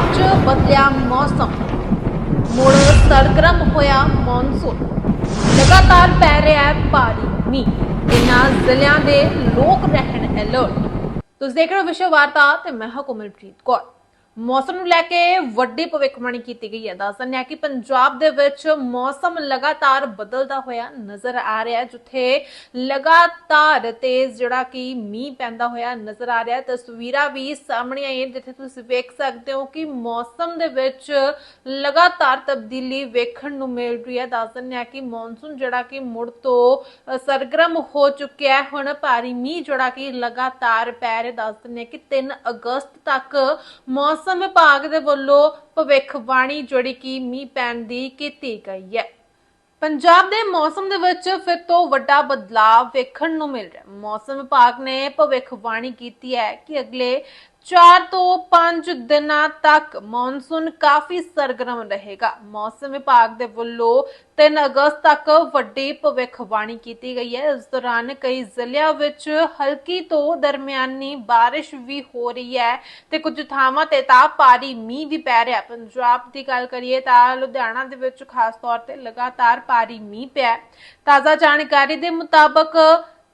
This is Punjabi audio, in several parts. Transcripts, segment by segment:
ਪੰਜਾਬ 'ਚ ਬਦਲਿਆ ਮੌਸਮ। ਮੁੜ ਸਰਗਰਮ ਹੋਇਆ ਮੌਨਸੂਨ ਲਗਾਤਾਰ ਪੈ ਰਿਹਾ ਹੈ ਭਾਰੀ ਮੀਂਹ। ਇਨ੍ਹਾਂ ਜ਼ਿਲ੍ਹਿਆਂ ਦੇ ਲੋਕ ਰਹਿਣ ਅਲਰਟ ਤੁਸੀਂ ਦੇਖ ਰਹੇ ਹੋ ਵਿਸ਼ਵ ਵਾਰਤਾ ਤੇ ਮੈਂ ਹਾਂ ਕੋਮਲਪ੍ਰੀਤ ਕੌਰ। ਮੌਸਮ ਨੂੰ ਲੈ ਕੇ ਵੱਡੀ ਭਵਿੱਖਬਾਣੀ ਕੀਤੀ ਗਈ ਹੈ। ਦੱਸ ਦਿੰਦੇ ਹਾਂ ਕਿ ਪੰਜਾਬ ਦੇ ਵਿੱਚ ਮੌਸਮ ਲਗਾਤਾਰ ਬਦਲਦਾ ਹੋਇਆ ਨਜ਼ਰ ਆ ਰਿਹਾ ਜਿੱਥੇ ਲਗਾਤਾਰ ਤੇਜ਼ ਜਿਹੜਾ ਕਿ ਮੀਂਹ ਪੈਂਦਾ ਹੋਇਆ ਨਜ਼ਰ ਆ ਰਿਹਾ ਤਸਵੀਰਾਂ ਵੀ ਸਾਹਮਣੇ ਆਈਆਂ ਜਿੱਥੇ ਤੁਸੀਂ ਵੇਖ ਸਕਦੇ ਹੋ ਕਿ ਮੌਸਮ ਦੇ ਵਿੱਚ ਲਗਾਤਾਰ ਤਬਦੀਲੀ ਵੇਖਣ ਨੂੰ ਮਿਲ ਰਹੀ ਹੈ। ਦੱਸ ਦਿੰਦੇ ਹਾਂ ਕਿ ਮੌਨਸੂਨ ਜਿਹੜਾ ਕਿ ਮੁੜ ਤੋਂ ਸਰਗਰਮ ਹੋ ਚੁੱਕਿਆ ਹੈ। ਹੁਣ ਭਾਰੀ ਮੀਂਹ ਜਿਹੜਾ ਕਿ ਲਗਾਤਾਰ ਪੈ ਰਿਹਾ ਦੱਸ ਦਿੰਦੇ ਹਾਂ ਕਿ 3 ਅਗਸਤ ਤੱਕ ਮੌਸਮ ਮੌਸਮ ਵਿਭਾਗ ਦੇ ਵੱਲੋਂ ਭਵਿੱਖਬਾਣੀ ਜਿਹੜੀ ਕਿ ਮੀਂਹ ਪੈਣ ਦੀ ਕੀਤੀ ਗਈ ਹੈ ਪੰਜਾਬ ਦੇ ਮੌਸਮ ਦੇ ਵਿੱਚ ਫਿਰ ਤੋਂ ਵੱਡਾ ਬਦਲਾਅ ਵੇਖਣ ਨੂੰ ਮਿਲ ਰਿਹਾ ਹੈ। ਮੌਸਮ ਵਿਭਾਗ ਨੇ ਭਵਿੱਖਬਾਣੀ ਕੀਤੀ ਹੈ ਕਿ ਅਗਲੇ 4 ਤੋਂ 5 ਦਿਨਾਂ ਤੱਕ ਮੌਨਸੂਨ ਕਾਫੀ ਸਰਗਰਮ ਰਹੇਗਾ। ਮੌਸਮ ਵਿਭਾਗ ਦੇ ਵੱਲੋਂ 3 ਅਗਸਤ ਤੱਕ ਵੱਡੀ ਭਵਿੱਖਬਾਣੀ ਕੀਤੀ ਗਈ ਹੈ। ਇਸ ਦੌਰਾਨ ਕਈ ਜ਼ਿਲ੍ਹਿਆਂ ਵਿੱਚ ਹਲਕੀ ਤੋਂ ਦਰਮਿਆਨੀ ਬਾਰਿਸ਼ ਵੀ ਹੋ ਰਹੀ ਹੈ ਤੇ ਕੁਝ ਥਾਵਾਂ ਤੇ ਤਾਂ ਭਾਰੀ ਮੀਂਹ ਵੀ ਪੈ ਰਿਹਾ। ਪੰਜਾਬ ਦੀ ਗੱਲ ਕਰੀਏ ਤਾਂ ਲੁਧਿਆਣਾ ਦੇ ਵਿੱਚ ਖਾਸ ਤੌਰ ਤੇ ਲਗਾਤਾਰ ਭਾਰੀ ਮੀਂਹ ਪਿਆ। ਤਾਜ਼ਾ ਜਾਣਕਾਰੀ ਦੇ ਮੁਤਾਬਕ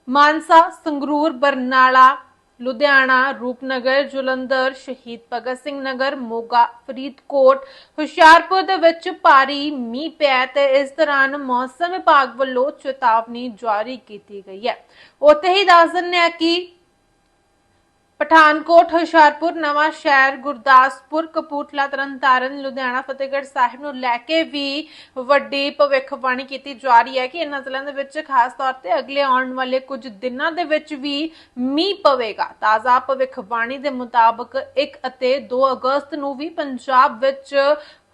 ਮਾਨਸਾ, ਸੰਗਰੂਰ, ਬਰਨਾਲਾ ਲੁਧਿਆਣਾ, ਰੂਪਨਗਰ, ਜਲੰਧਰ, ਸ਼ਹੀਦ ਭਗਤ ਸਿੰਘ ਨਗਰ, ਮੋਗਾ, ਫਰੀਦਕੋਟ, ਹੁਸ਼ਿਆਰਪੁਰ ਦੇ ਵਿੱਚ ਭਾਰੀ ਮੀਂਹ ਪਿਆ ਤੇ ਇਸ ਦੌਰਾਨ ਮੌਸਮ ਵਿਭਾਗ ਵੱਲੋਂ ਚੇਤਾਵਨੀ ਜਾਰੀ ਕੀਤੀ ਗਈ ਹੈ। ਉੱਥੇ ਹੀ ਦੱਸ ਦਿੰਦੇ ਹਾਂ ਕਿ ਪਠਾਨਕੋਟ, ਹੁਸ਼ਿਆਰਪੁਰ, ਨਵਾਂ ਸ਼ਹਿਰ, ਗੁਰਦਾਸਪੁਰ, ਕਪੂਰਥਲਾ, ਤਰਨਤਾਰਨ, ਲੁਧਿਆਣਾ, ਫਤਿਹਗੜ੍ਹ ਸਾਹਿਬ ਨੂੰ ਲੈ ਕੇ ਵੀ ਵੱਡੀ ਭਵਿੱਖਬਾਣੀ ਕੀਤੀ ਜਾ ਰਹੀ ਹੈ ਕਿ ਇਹਨਾਂ ਜ਼ਿਲ੍ਹਿਆਂ ਦੇ ਵਿੱਚ ਖਾਸ ਤੌਰ ਤੇ ਅਗਲੇ ਆਉਣ ਵਾਲੇ ਕੁਝ ਦਿਨਾਂ ਦੇ ਵਿੱਚ ਵੀ ਮੀਂਹ ਪਵੇਗਾ। ਤਾਜ਼ਾ ਭਵਿੱਖਬਾਣੀ ਦੇ ਮੁਤਾਬਕ 1 ਅਤੇ 2 ਅਗਸਤ ਨੂੰ ਵੀ ਪੰਜਾਬ ਵਿੱਚ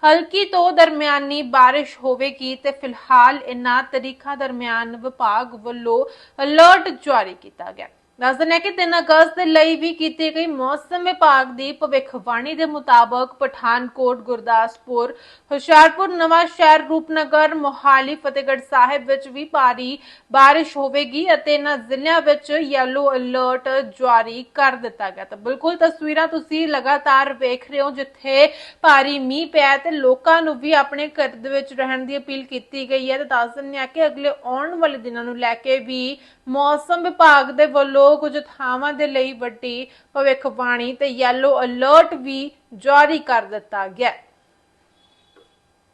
ਹਲਕੀ ਤੋਂ ਦਰਮਿਆਨੀ ਬਾਰਿਸ਼ ਹੋਵੇਗੀ ਤੇ ਫਿਲਹਾਲ ਇਨ੍ਹਾਂ ਤਰੀਖਾਂ ਦਰਮਿਆਨ ਵਿਭਾਗ ਵੱਲੋਂ ਅਲਰਟ ਜਾਰੀ ਕੀਤਾ ਗਿਆ। ਦੱਸ ਦਿੰਦੇ ਹਾਂ ਕਿ 3 ਅਗਸਤ ਦੇ ਲਈ ਵੀ ਕੀਤੀ ਗਈ ਮੌਸਮ ਵਿਭਾਗ ਦੀ ਭਵਿੱਖਬਾਣੀ ਦੇ ਮੁਤਾਬਕ ਪਠਾਨਕੋਟ, ਗੁਰਦਾਸਪੁਰ, ਹੁਸ਼ਿਆਰਪੁਰ, ਨਵਾਂ ਸ਼ਹਿਰ, ਰੂਪਨਗਰ, ਮੋਹਾਲੀ, ਫਤਿਹਗੜ੍ਹ ਸਾਹਿਬ ਵਿੱਚ ਵੀ ਭਾਰੀ ਬਾਰਿਸ਼ ਹੋਵੇਗੀ ਅਤੇ ਇਹਨਾਂ ਜ਼ਿਲ੍ਹਿਆਂ ਵਿੱਚ ਯੈਲੋ ਅਲਰਟ ਜਾਰੀ ਕਰ ਦਿੱਤਾ ਗਿਆ। ਤਾਂ ਬਿਲਕੁਲ ਤਸਵੀਰਾਂ ਤੁਸੀਂ ਲਗਾਤਾਰ ਵੇਖ ਰਹੇ ਹੋ, ਜਿੱਥੇ ਭਾਰੀ ਮੀਂਹ ਪਿਆ ਤੇ ਲੋਕਾਂ ਨੂੰ ਵੀ ਆਪਣੇ ਘਰ ਦੇ ਵਿੱਚ ਰਹਿਣ ਦੀ ਅਪੀਲ ਕੀਤੀ ਗਈ ਹੈ। ਤੇ ਦੱਸ ਦਿੰਦੇ ਹਾਂ ਕਿ ਅਗਲੇ ਆਉਣ ਵਾਲੇ ਦਿਨਾਂ ਨੂੰ ਲੈ ਕੇ ਵੀ ਮੌਸਮ ਵਿਭਾਗ ਦੇ ਵੱਲੋਂ ਕੁਝ ਥਾਵਾਂ ਦੇ ਲਈ ਵੱਡੀ ਭਵਿੱਖਬਾਣੀ ਤੇ ਯੈਲੋ ਅਲਰਟ ਵੀ ਜਾਰੀ ਕਰ ਦਿੱਤਾ ਗਿਆ